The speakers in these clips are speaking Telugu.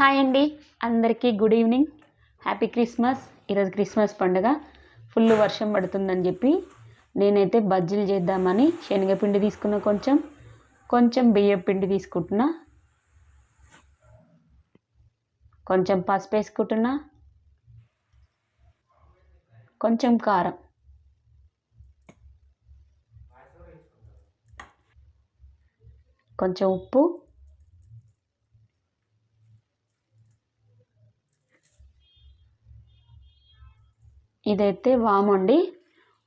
హాయ్ అండి. అందరికీ గుడ్ ఈవినింగ్. Happy Christmas. ఈరోజు క్రిస్మస్ పండుగ. ఫుల్ వర్షం పడుతుందని చెప్పి నేనైతే బజ్జీలు చేద్దామని శనగపిండి తీసుకున్న కొంచెం. కొంచెం బియ్యం పిండి తీసుకుంటున్నా. కొంచెం పసుపు వేసుకుంటున్నా. కొంచెం కారం. కొంచెం ఉప్పు. ఇదైతే వాము అండి.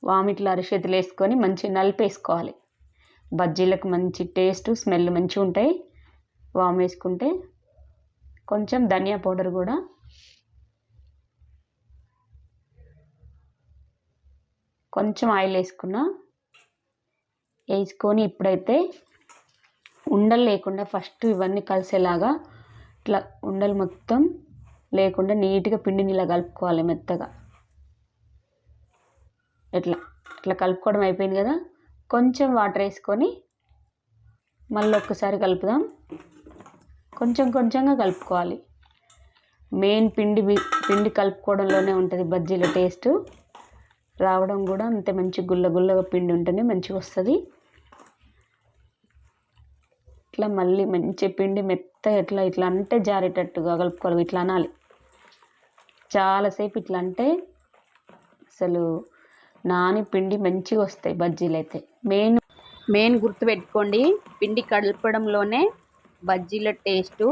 వాము ఇట్లా అరిచేతులు వేసుకొని మంచి నలిపేసుకోవాలి. బజ్జీలకు మంచి టేస్ట్ స్మెల్ మంచిగా ఉంటాయి. వాము వేసుకుంటే కొంచెం ధనియా పౌడర్ కూడా. కొంచెం ఆయిల్ వేసుకున్నా వేసుకొని ఇప్పుడైతే ఉండలు లేకుండా ఫస్ట్ ఇవన్నీ కలిసేలాగా ఇట్లా ఉండలు మొత్తం లేకుండా నీట్గా పిండిని ఇలా కలుపుకోవాలి మెత్తగా. ఇట్లా ఇట్లా కలుపుకోవడం అయిపోయింది కదా. కొంచెం వాటర్ వేసుకొని మళ్ళీ ఒక్కసారి కలుపుదాం. కొంచెం కొంచెంగా కలుపుకోవాలి. మెయిన్ పిండి పిండి కలుపుకోవడంలోనే ఉంటుంది బజ్జీల టేస్ట్. రావడం కూడా అంతే మంచి గుల్ల గుల్లగా పిండి ఉంటేనే మంచిగా వస్తుంది. ఇట్లా మళ్ళీ మంచి పిండి మెత్త ఎట్లా ఇట్లా అంటే జారేటట్టుగా కలుపుకోవాలి ఇట్లా అనాలి. చాలాసేపు ఇట్లా అంటే అసలు నాని పిండి మంచిగా వస్తాయి బజ్జీలు అయితే. మెయిన్ మెయిన్ గుర్తుపెట్టుకోండి పిండి కలపడంలోనే బజ్జీల టేస్టు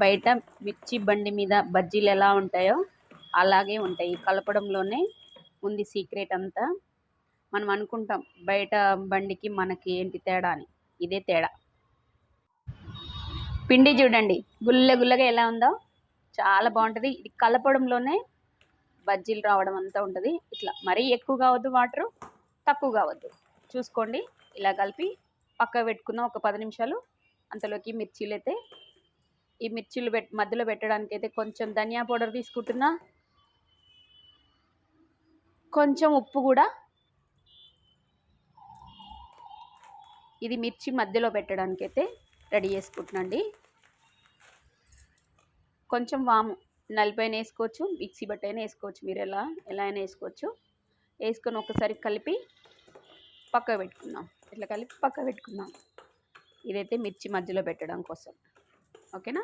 బయట మిర్చి బండి మీద బజ్జీలు ఎలా ఉంటాయో అలాగే ఉంటాయి. కలపడంలోనే ఉంది సీక్రెట్ అంతా. మనం అనుకుంటాం బయట బండికి మనకి ఏంటి తేడా అని. ఇదే తేడా. పిండి చూడండి గుల్ల గుల్లగా ఎలా ఉందో. చాలా బాగుంటుంది. ఇది కలపడంలోనే బజ్జీలు రావడం అంతా ఉంటుంది. ఇట్లా మరీ ఎక్కువ కావద్దు వాటర్ తక్కువ కావద్దు. చూసుకోండి. ఇలా కలిపి పక్క పెట్టుకుందాం ఒక పది నిమిషాలు అంతలోకి మిర్చీలు అయితే ఈ మిర్చీలు పెట్ మధ్యలో పెట్టడానికి అయితే కొంచెం ధనియా పౌడర్ తీసుకుంటున్నా. కొంచెం ఉప్పు కూడా. ఇది మిర్చి మధ్యలో పెట్టడానికి అయితే రెడీ చేసుకుంటున్నాండి. కొంచెం వాము. నలిపైన వేసుకోవచ్చు మిక్సీ బట్టైనా వేసుకోవచ్చు మీరు ఎలా ఎలా అయినా వేసుకోవచ్చు. వేసుకొని ఒకసారి కలిపి పక్క పెట్టుకుందాం. ఇట్లా కలిపి పక్క పెట్టుకుందాం. ఇదైతే మిర్చి మధ్యలో పెట్టడం కోసం. ఓకేనా?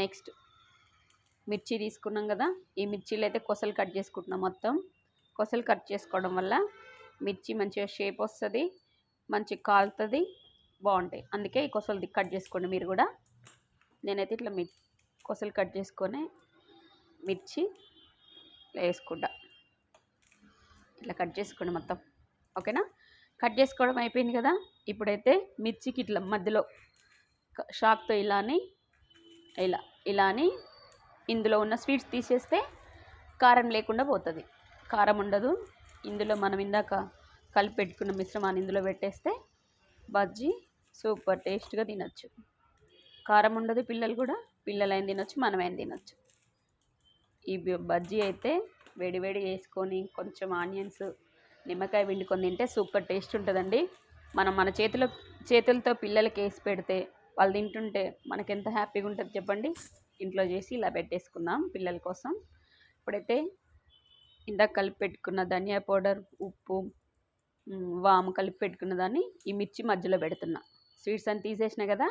నెక్స్ట్ మిర్చి తీసుకున్నాం కదా ఈ మిర్చీలు అయితే కొసలు కట్ చేసుకుంటున్నాం మొత్తం. కొసలు కట్ చేసుకోవడం వల్ల మిర్చి మంచిగా షేప్ వస్తుంది మంచి కాలుతుంది బాగుంటాయి. అందుకే ఈ కొసలు కట్ చేసుకోండి మీరు కూడా. నేనైతే ఇట్లా మిర్చి కొసలు కట్ చేసుకొని మిర్చి వేసుకుంటా. ఇట్లా కట్ చేసుకోండి మొత్తం. ఓకేనా? కట్ చేసుకోవడం అయిపోయింది కదా? ఇప్పుడైతే మిర్చికి ఇట్లా మధ్యలో షాక్తో ఇలా అని ఇలా ఇలా అని ఇందులో ఉన్న స్వీట్స్ తీసేస్తే కారం లేకుండా పోతుంది. కారం ఉండదు. ఇందులో మనం ఇందాక కలిపి పెట్టుకున్న మిశ్రమాన్ని ఇందులో పెట్టేస్తే బజ్జీ సూపర్ టేస్ట్గా తినచ్చు. కారం ఉండదు పిల్లలు కూడా. పిల్లలైన తినొచ్చు మనమైనా తినొచ్చు. ఈ బజ్జీ అయితే వేడివేడి వేసుకొని కొంచెం ఆనియన్స్ నిమ్మకాయ పిండుకొని తింటే సూపర్ టేస్ట్ ఉంటుందండి. మనం మన చేతిలో చేతులతో పిల్లలకి వేసి పెడితే వాళ్ళు తింటుంటే మనకి ఎంత హ్యాపీగా ఉంటుంది చెప్పండి. ఇంట్లో చేసి ఇలా పెట్టేసుకుందాం పిల్లల కోసం. ఇప్పుడైతే ఇందాక కలిపి పెట్టుకున్న ధనియా పౌడర్ ఉప్పు వాము కలిపి పెట్టుకున్న దాన్ని ఈ మిర్చి మధ్యలో పెడుతున్నా. స్వీట్స్ అని తీసేసిన కదా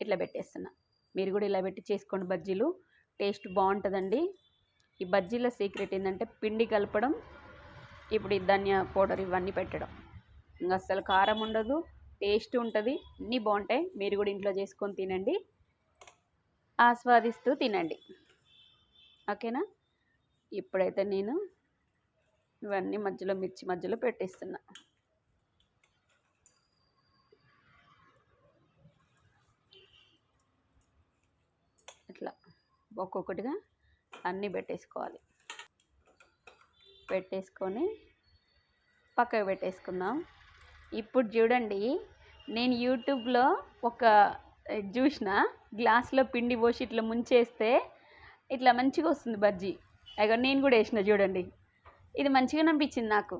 ఇట్లా పెట్టేస్తున్నా. మీరు కూడా ఇలా పెట్టి చేసుకోండి బజ్జీలు. టేస్ట్ బాగుంటుందండి. ఈ బజ్జీల సీక్రెట్ ఏంటంటే పిండి కలపడం ఇప్పుడు ఈ ధనియా పౌడర్ ఇవన్నీ పెట్టడం. ఇంకా అస్సలు కారం ఉండదు టేస్ట్ ఉంటుంది అన్నీ బాగుంటాయి. మీరు కూడా ఇంట్లో చేసుకొని తినండి ఆస్వాదిస్తూ తినండి. ఓకేనా? ఇప్పుడైతే నేను ఇవన్నీ మధ్యలో మిర్చి మధ్యలో పెట్టేస్తున్నా. ఇట్లా ఒక్కొక్కటిగా అన్నీ పెట్టేసుకోవాలి. పెట్టేసుకొని పక్కకు పెట్టేసుకుందాం. ఇప్పుడు చూడండి నేను యూట్యూబ్లో ఒక చూసిన గ్లాస్లో పిండి పోసి ఇట్లా ముంచేస్తే ఇట్లా మంచిగా వస్తుంది బజ్జీ. అయ్యో నేను కూడా వేసిన చూడండి. ఇది మంచిగా అనిపించింది నాకు.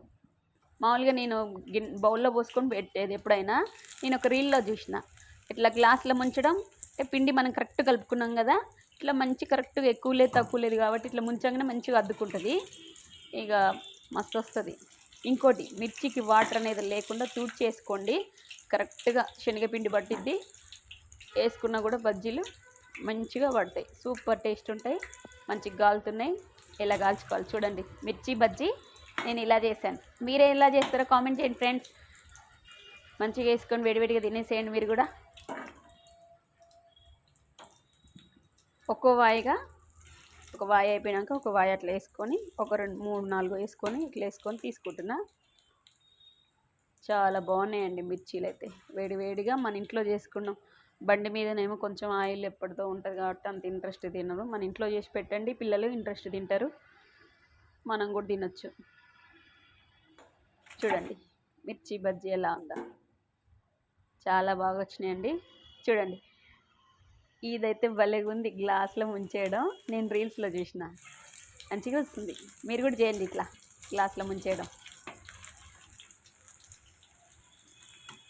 మామూలుగా నేను గిన్ బౌల్లో పోసుకొని పెట్టేది ఎప్పుడైనా. నేను ఒక రీల్లో చూసిన. ఇట్లా గ్లాస్లో ముంచడం అంటే పిండి మనం కరెక్ట్ కలుపుకున్నాం కదా ఇట్లా మంచి కరెక్ట్గా ఎక్కువ లేదు తక్కువ లేదు కాబట్టి ఇట్లా ముంచంగానే మంచిగా అద్దుకుంటుంది. ఇక మస్తు వస్తుంది. ఇంకోటి మిర్చికి వాటర్ అనేది లేకుండా తూడ్ చేసుకోండి. కరెక్ట్గా శనగపిండి పట్టిద్ది. వేసుకున్నా కూడా బజ్జీలు మంచిగా పడతాయి. సూపర్ టేస్ట్ ఉంటాయి. మంచిగా గాలుతున్నాయి. ఇలా కాల్చుకోవాలి చూడండి. మిర్చి బజ్జీ నేను ఇలా చేశాను. మీరే ఎలా చేస్తారో కామెంట్ చేయండి ఫ్రెండ్స్. మంచిగా వేసుకొని వేడివేడిగా తినేసేయండి మీరు కూడా. ఒక్కో వాయిగా ఒక వాయి అయిపోయాక ఒక వాయి అట్లా వేసుకొని ఒక రెండు మూడు నాలుగు వేసుకొని ఇట్లా వేసుకొని తీసుకుంటున్నా. చాలా బాగున్నాయండి మిర్చీలు అయితే. వేడివేడిగా మన ఇంట్లో చేసుకున్నాం. బండి మీదనేమో కొంచెం ఆయిల్ ఎప్పటితో ఉంటుంది కాబట్టి అంత ఇంట్రెస్ట్ తినరు. మన ఇంట్లో చేసి పెట్టండి పిల్లలు ఇంట్రెస్ట్ తింటారు. మనం కూడా తినచ్చు. చూడండి మిర్చి బజ్జీ ఎలా ఉందా. చాలా బాగా వచ్చినాయండి. చూడండి ఇదైతే భలేగా ఉంది గ్లాస్లో ముంచేయడం. నేను రీల్స్లో చూసిన. మంచిగా వస్తుంది. మీరు కూడా చేయండి ఇట్లా గ్లాస్లో ముంచేయడం.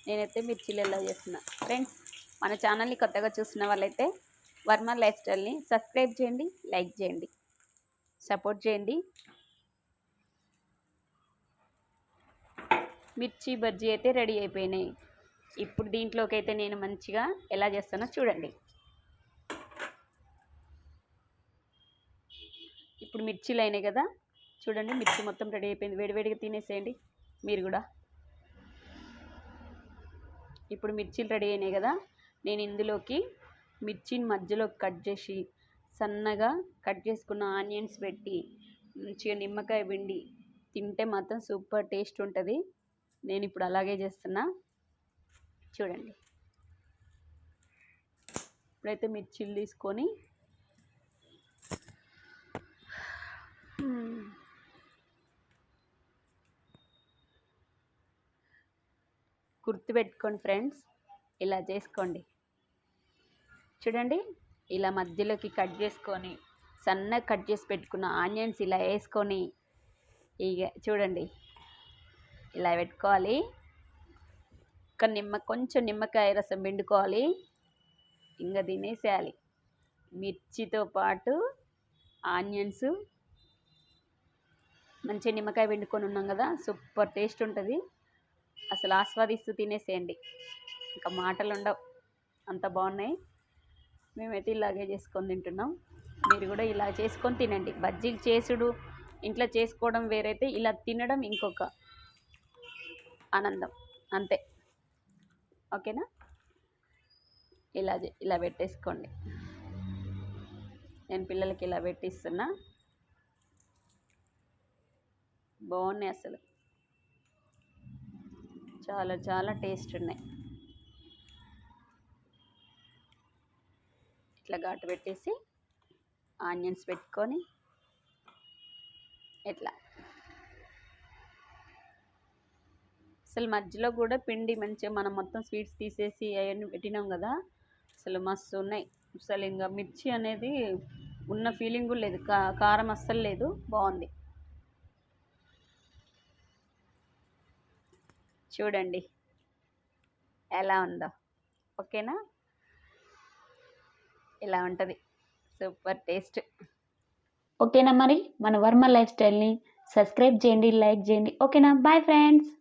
నేనైతే మిర్చిలు ఎలా చేస్తున్నా. ఫ్రెండ్స్ మన ఛానల్ని కొత్తగా చూస్తున్న వాళ్ళైతే వర్మ లైఫ్ స్టైల్ని సబ్స్క్రైబ్ చేయండి లైక్ చేయండి సపోర్ట్ చేయండి. మిర్చి బజ్జీ అయితే రెడీ అయిపోయినాయి. ఇప్పుడు దీంట్లోకి అయితే నేను మంచిగా ఎలా చేస్తానో చూడండి. ఇప్పుడు మిర్చీలు అయినాయి కదా? చూడండి మిర్చి మొత్తం రెడీ అయిపోయింది. వేడివేడిగా తినేసేయండి మీరు కూడా. ఇప్పుడు మిర్చీలు రెడీ అయినాయి కదా? నేను ఇందులోకి మిర్చిని మధ్యలో కట్ చేసి సన్నగా కట్ చేసుకున్న ఆనియన్స్ పెట్టి మంచిగా నిమ్మకాయ పిండి తింటే మాత్రం సూపర్ టేస్ట్ ఉంటుంది. నేను ఇప్పుడు అలాగే చేస్తున్నా. చూడండి. ఇప్పుడైతే మిర్చిలు తీసుకొని గుర్తుపెట్టుకోండి ఫ్రెండ్స్. ఇలా చేసుకోండి. చూడండి ఇలా మధ్యలోకి కట్ చేసుకొని సన్నగా కట్ చేసి పెట్టుకున్న ఆనియన్స్ ఇలా వేసుకొని ఇక చూడండి ఇలా పెట్టుకోవాలి. ఒక నిమ్మ కొంచెం నిమ్మకాయ రసం పిండుకోవాలి. ఇంకా తినేసేయాలి. మిర్చితో పాటు ఆనియన్స్. మంచిగా నిమ్మకాయ పిండుకొని ఉన్నాం కదా సూపర్ టేస్ట్ ఉంటుంది. అసలు ఆస్వాదిస్తూ తినేసేయండి. ఇంకా మాటలు ఉండవు అంత బాగున్నాయి. మేమైతే ఇలాగే చేసుకొని తింటున్నాం. మీరు కూడా ఇలా చేసుకొని తినండి. బజ్జీలు చేసుడు ఇంట్లో చేసుకోవడం వేరైతే ఇలా తినడం ఇంకొక ఆనందం. అంతే. ఓకేనా? ఇలా ఇలా పెట్టేసుకోండి. నేను పిల్లలకి ఇలా పెట్టిస్తున్నా. బాగున్నాయి అసలు. చాలా చాలా టేస్ట్ ఉన్నాయి. ఇట్లా ఘాటు పెట్టేసి ఆనియన్స్ పెట్టుకొని ఇట్లా. అసలు మధ్యలో కూడా పిండి మంచిగా మనం మొత్తం స్వీట్స్ తీసేసి అవన్నీ పెట్టినాం కదా అసలు మస్తు ఉన్నాయి. అసలు ఇంకా మిర్చి అనేది ఉన్న ఫీలింగ్ కూడా లేదు. కా కారం అస్సలు లేదు. బాగుంది. చూడండి. ఎలా ఉందో. ఓకేనా? ఇలా ఉంటుంది. Super taste. ఓకేనా మరి? మన వర్మ లైఫ్ స్టైల్ని సబ్స్క్రైబ్ చేయండి లైక్ చేయండి. ఓకేనా? Bye friends.